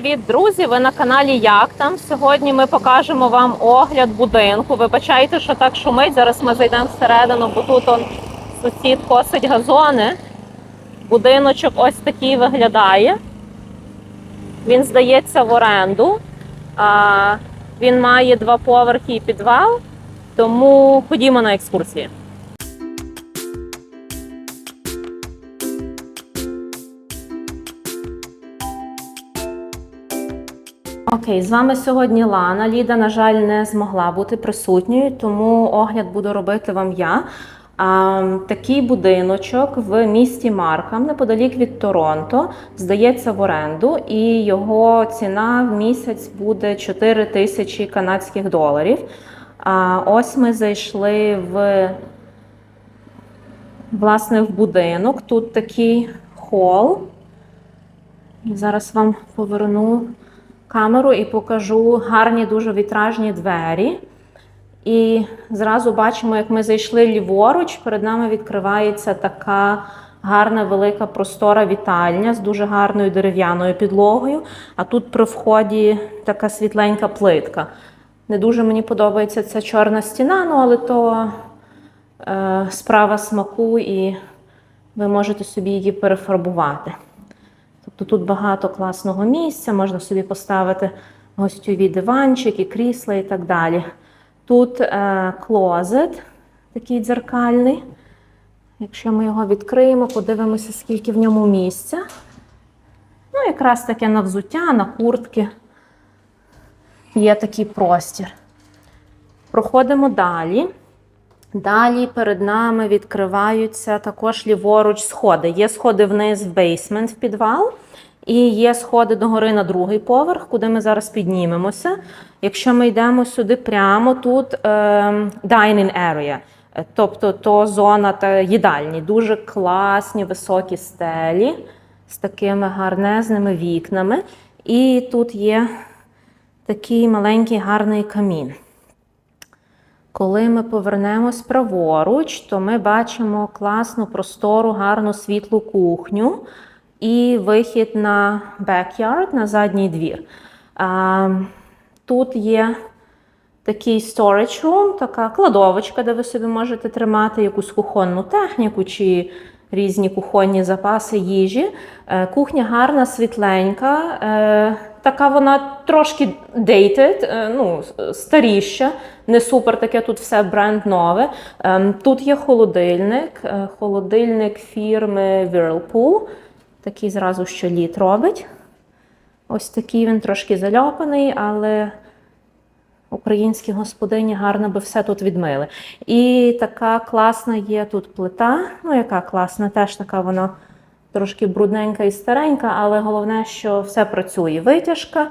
Привіт, друзі! Ви на каналі Як там. Сьогодні ми покажемо вам огляд будинку. Вибачайте, що так шумить. Зараз ми зайдемо всередину, бо тут он сусід косить газони. Будиночок ось такий виглядає. Він здається в оренду. А, він має два поверхи і підвал. Тому ходімо на екскурсії. Окей, з вами сьогодні Лана. Ліда, на жаль, не змогла бути присутньою, тому огляд буду робити вам я. А, такий будиночок в місті Маркам, неподалік від Торонто, здається в оренду, і його ціна в місяць буде 4 тисячі канадських доларів. А, ось ми зайшли в власне в будинок. Тут такий хол. Зараз вам поверну камеру і покажу гарні дуже вітражні двері. І зразу бачимо, як ми зайшли ліворуч, перед нами відкривається така гарна велика простора вітальня з дуже гарною дерев'яною підлогою. А тут при вході така світленька плитка. Не дуже мені подобається ця чорна стіна, ну але то е, справа смаку, і ви можете собі її перефарбувати. Тобто тут багато класного місця, можна собі поставити гостьові диванчики, крісла і так далі. Тут е, клозет такий дзеркальний. Якщо ми його відкриємо, подивимося, скільки в ньому місця. Ну, якраз таке на взуття, на куртки є такий простір. Проходимо далі. Далі перед нами відкриваються також ліворуч сходи. Є сходи вниз в бейсмент, в підвал, і є сходи догори на другий поверх, куди ми зараз піднімемося. Якщо ми йдемо сюди прямо, тут е, dining area, е, тобто то зона та їдальні. Дуже класні високі стелі з такими гарнезними вікнами. І тут є такий маленький гарний камін. Коли ми повернемось праворуч, то ми бачимо класну простору, гарну світлу кухню і вихід на backyard, на задній двір. Тут є такий storage room, така кладовочка, де ви собі можете тримати якусь кухонну техніку чи різні кухонні запаси їжі. Е, Кухня гарна, світленька. Така вона трошки dated, е, ну, старіша, не супер таке тут все бренд нове. Ем, Тут є холодильник, е, холодильник фірми Whirlpool. Такий зразу що літ робить. Ось такий він трошки зальопаний, але українські господині гарно би все тут відмили. І така класна є тут плита. Ну, яка класна, теж така вона трошки брудненька і старенька, але головне, що все працює. Витяжка,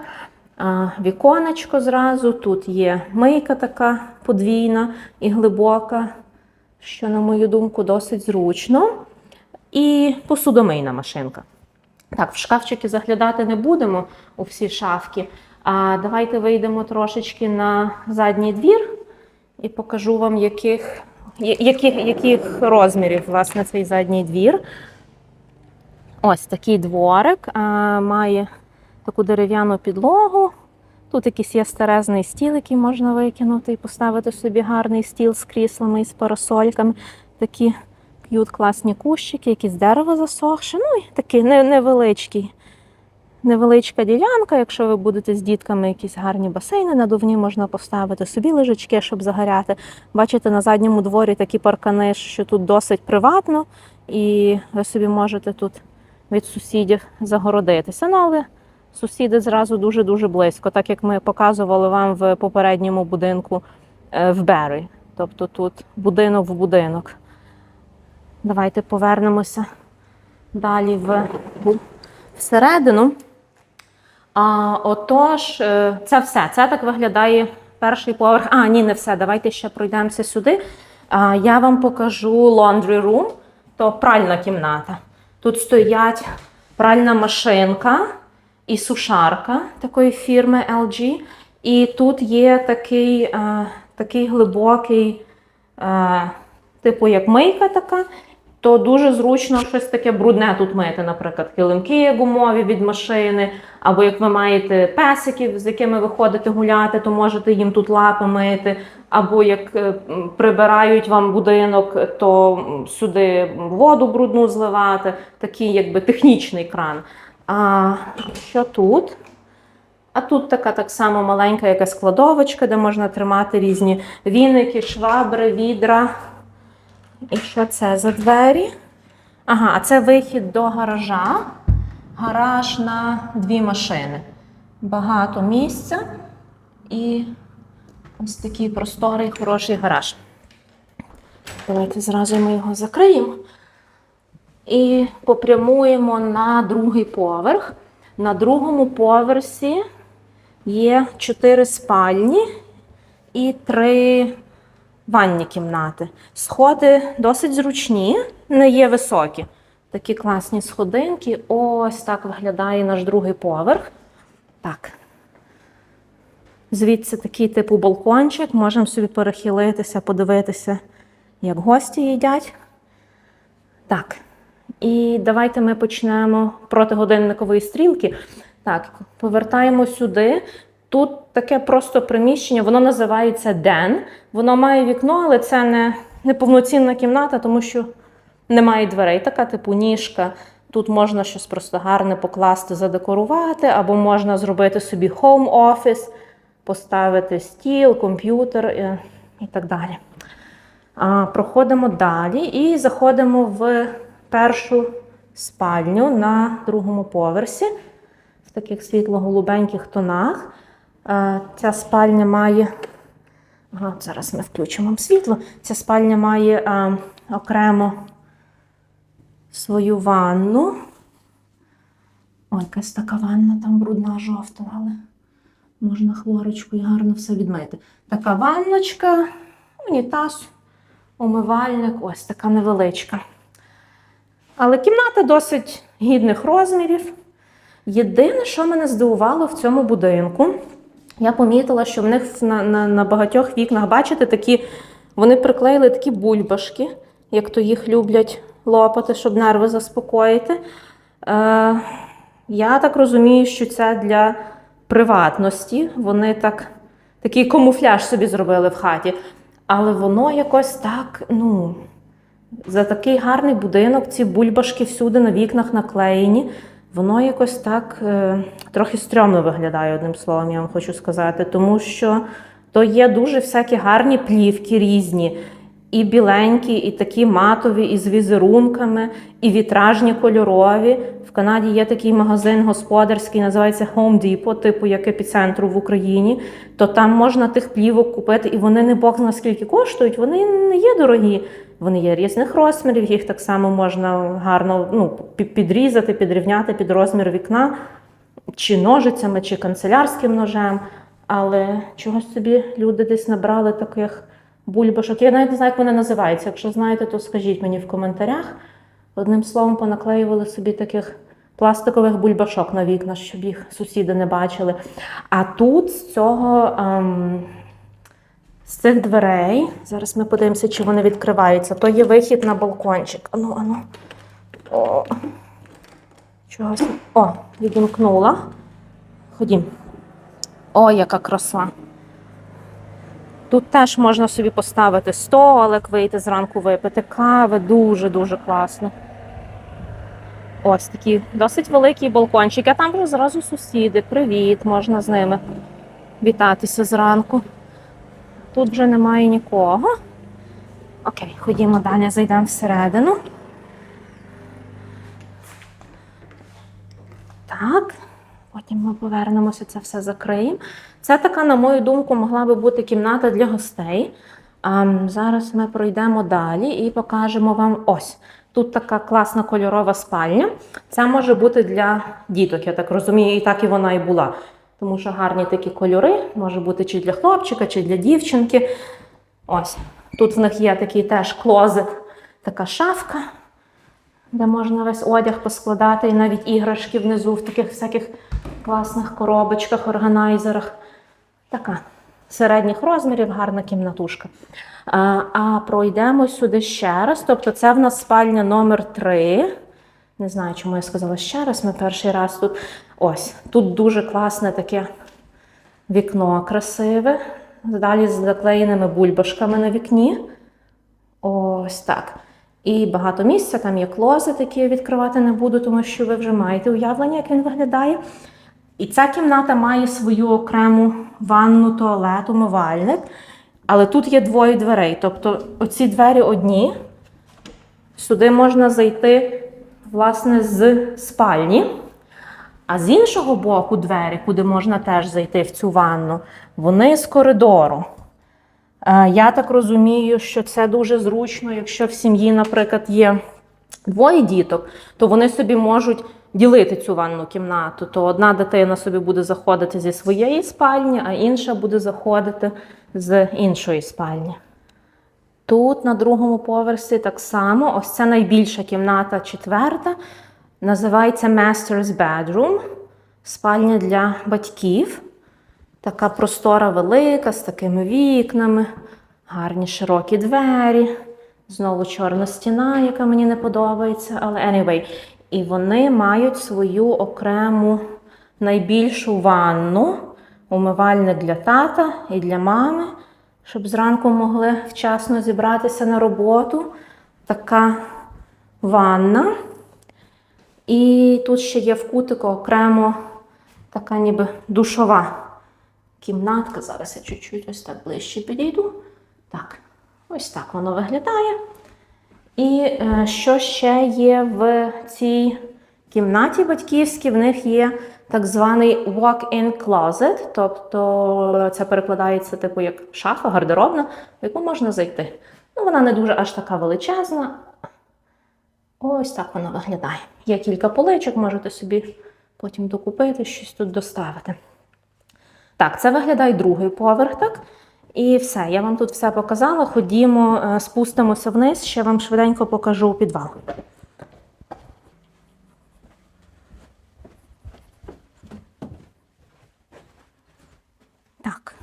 віконечко зразу. Тут є мийка така подвійна і глибока, що, на мою думку, досить зручно. І посудомийна машинка. Так, в шкафчики заглядати не будемо у всі шафки. А давайте вийдемо трошечки на задній двір і покажу вам, яких, яких, яких розмірів власне цей задній двір. Ось такий дворик має таку дерев'яну підлогу. Тут якийсь є старезний стіл, який можна викинути і поставити собі гарний стіл з кріслами і з парасольками. Такі к'ют класні кущики, якісь дерево засохше. Ну і такий невеличкий. Невеличка ділянка, якщо ви будете з дітками якісь гарні басейни надувні, можна поставити собі лежачки, щоб загоряти. Бачите, на задньому дворі такі паркани, що тут досить приватно, і ви собі можете тут від сусідів загородитися. Ну, але сусіди зразу дуже-дуже близько, так як ми показували вам в попередньому будинку е, в Беррі. Тобто тут будинок в будинок. Давайте повернемося далі в, всередину. А, отож, е, це все. Це так виглядає перший поверх. А, ні, не все. Давайте ще пройдемося сюди. А, я вам покажу laundry room, то пральна кімната. Тут стоять пральна машинка і сушарка такої фірми LG. І тут є такий, е, такий глибокий, е, типу як мийка така. То дуже зручно щось таке брудне тут мити, наприклад, килимки гумові від машини, або як ви маєте песиків, з якими ви ходите гуляти, то можете їм тут лапи мити, або як е, прибирають вам будинок, то сюди воду брудну зливати, такий якби технічний кран. А що тут? А тут така так само маленька якась складовочка, де можна тримати різні віники, швабри, відра. І що це за двері? Ага, а це вихід до гаража. Гараж на дві машини. Багато місця і ось такий просторий, хороший гараж. Давайте зразу ми його закриємо. І попрямуємо на другий поверх. На другому поверсі є чотири спальні і три ванні кімнати. Сходи досить зручні, не є високі. Такі класні сходинки. Ось так виглядає наш другий поверх. Так. Звідси такий типу балкончик. Можемо собі перехилитися, подивитися, як гості їдять. Так. І давайте ми почнемо проти годинникової стрілки. Так, повертаємо сюди. Тут таке просто приміщення, воно називається ден. Воно має вікно, але це не, не повноцінна кімната, тому що немає дверей. Така типу ніжка. Тут можна щось просто гарне покласти, задекорувати, або можна зробити собі home office, поставити стіл, комп'ютер е, і так далі. А, проходимо далі і заходимо в першу спальню на другому поверсі в таких світло-голубеньких тонах. Ця спальня має. Ага, зараз ми включимо світло. Ця спальня має окремо свою ванну. Ой, якась така ванна там брудна, жовта, але можна хлорочкою гарно все відмити. Така ванночка, унітаз, умивальник, ось така невеличка. Але кімната досить гідних розмірів. Єдине, що мене здивувало в цьому будинку, я помітила, що в них на, на, на багатьох вікнах, бачите, такі, вони приклеїли такі бульбашки, як то їх люблять лопати, щоб нерви заспокоїти. Е, я так розумію, що це для приватності. Вони так, такий камуфляж собі зробили в хаті. Але воно якось так, ну, за такий гарний будинок, ці бульбашки всюди на вікнах наклеєні. Воно якось так е, трохи стрьомно виглядає, одним словом, я вам хочу сказати, тому що то є дуже всякі гарні плівки різні, і біленькі, і такі матові, і з візерунками, і вітражні кольорові. В Канаді є такий магазин господарський, називається Home Depot, типу як епіцентру в Україні. То там можна тих плівок купити, і вони не бог наскільки коштують, вони не є дорогі. Вони є різних розмірів, їх так само можна гарно ну, підрізати, підрівняти під розмір вікна, чи ножицями, чи канцелярським ножем. Але чогось собі люди десь набрали таких бульбашок. Я навіть не знаю, як вони називаються. Якщо знаєте, то скажіть мені в коментарях. Одним словом, понаклеювали собі таких пластикових бульбашок на вікна, щоб їх сусіди не бачили. А тут з цього. ем, з цих дверей, зараз ми подивимося, чи вони відкриваються. То є вихід на балкончик. Ану, ану. О. Чогось. О, відімкнула. Ходім. О, яка краса. Тут теж можна собі поставити столик, вийти зранку випити кави. Дуже-дуже класно. Ось такий досить великий балкончик. А там вже зразу сусіди. Привіт, можна з ними вітатися зранку. Тут вже немає нікого. Окей, ходімо далі, зайдемо всередину. Так, потім ми повернемося, це все закриємо. Це така, на мою думку, могла би бути кімната для гостей. А, зараз ми пройдемо далі і покажемо вам ось. Тут така класна кольорова спальня. Це може бути для діток, я так розумію, і так і вона і була. Тому що гарні такі кольори, може бути чи для хлопчика, чи для дівчинки. Ось. Тут в них є такий теж клозет, така шафка, де можна весь одяг поскладати, і навіть іграшки внизу в таких всяких класних коробочках, органайзерах. Така середніх розмірів, гарна кімнатушка. А, а пройдемо сюди ще раз. Тобто, це в нас спальня номер 3. Не знаю, чому я сказала ще раз. Ми перший раз тут. Ось, тут дуже класне таке вікно красиве. Далі з заклеєними бульбашками на вікні. Ось так. І багато місця, там є клозет, який я відкривати не буду, тому що ви вже маєте уявлення, як він виглядає. І ця кімната має свою окрему ванну, туалет, умивальник. Але тут є двоє дверей. Тобто оці двері одні. Сюди можна зайти, власне, з спальні. А з іншого боку, двері, куди можна теж зайти в цю ванну, вони з коридору. Е, Я так розумію, що це дуже зручно, якщо в сім'ї, наприклад, є двоє діток, то вони собі можуть ділити цю ванну кімнату. То одна дитина собі буде заходити зі своєї спальні, а інша буде заходити з іншої спальні. Тут на другому поверсі так само. Ось це найбільша кімната, четверта. Називається Master's Bedroom. Спальня для батьків. Така простора велика, з такими вікнами, гарні широкі двері. Знову чорна стіна, яка мені не подобається. Але anyway. І вони мають свою окрему найбільшу ванну, умивальник для тата і для мами, щоб зранку могли вчасно зібратися на роботу. Така ванна. І тут ще є в кутику окремо така ніби душова кімнатка. Зараз я чуть-чуть ось так ближче підійду. Так, ось так воно виглядає. І е, що ще є в цій кімнаті батьківській? В них є так званий walk-in closet, тобто це перекладається типу як шафа, гардеробна, в яку можна зайти. Ну, вона не дуже аж така величезна. Ось так вона виглядає. Є кілька поличок, можете собі потім докупити, щось тут доставити. Так, це виглядає другий поверх, так? І все, я вам тут все показала. Ходімо, е, спустимося вниз, ще вам швиденько покажу підвал. Так.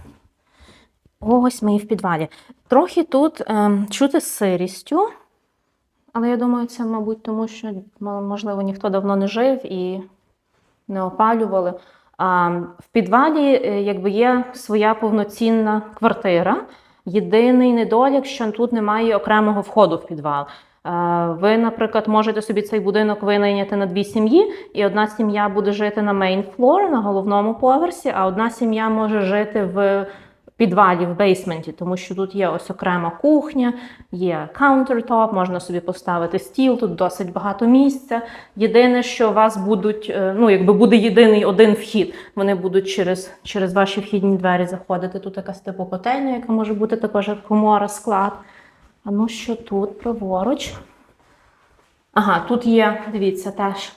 Ось ми і в підвалі. Трохи тут ем, чути сирістю, але я думаю, це, мабуть, тому що, можливо, ніхто давно не жив і не опалювали. А в підвалі е, якби є своя повноцінна квартира. Єдиний недолік, що тут немає окремого входу в підвал. Ви, наприклад, можете собі цей будинок винайняти на дві сім'ї, і одна сім'я буде жити на main floor, на головному поверсі, а одна сім'я може жити в підвалі, в бейсменті, тому що тут є ось окрема кухня, є countertop, можна собі поставити стіл, тут досить багато місця. Єдине, що у вас будуть, е, ну якби буде єдиний один вхід, вони будуть через, через ваші вхідні двері заходити. Тут якась типу котельня, яка може бути також як комора, склад. А ну що тут праворуч? Ага, тут є, дивіться, теж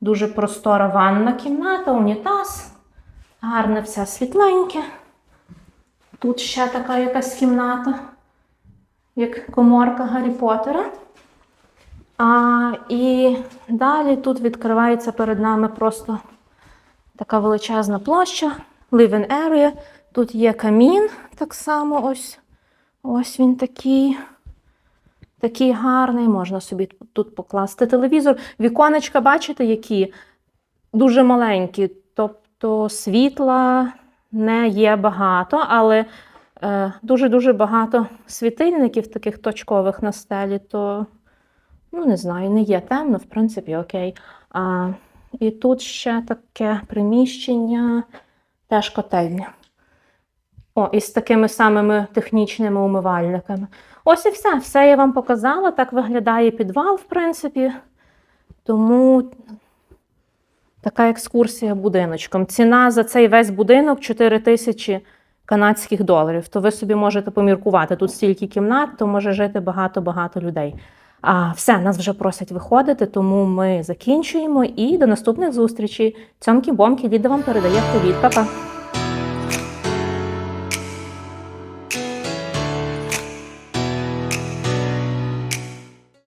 дуже простора ванна кімната, унітаз. Гарне все світленьке. Тут ще така якась кімната, як коморка Гаррі Поттера. А, і далі тут відкривається перед нами просто така величезна площа, living area. Тут є камін так само. Ось, ось він такий. Такий гарний, можна собі тут покласти телевізор. Віконечка, бачите, які дуже маленькі, тобто світла не є багато, але е, дуже-дуже багато світильників таких точкових на стелі, то, ну, не знаю, не є темно, в принципі, окей. А, і тут ще таке приміщення, теж котельня. О, і з такими самими технічними умивальниками. Ось і все. Все я вам показала. Так виглядає підвал, в принципі. Тому така екскурсія будиночком. Ціна за цей весь будинок 4 тисячі канадських доларів. То ви собі можете поміркувати. Тут стільки кімнат, то може жити багато-багато людей. А все, нас вже просять виходити, тому ми закінчуємо і до наступних зустрічей. Цьомкі бомки Ліда вам передає привіт, Па-па!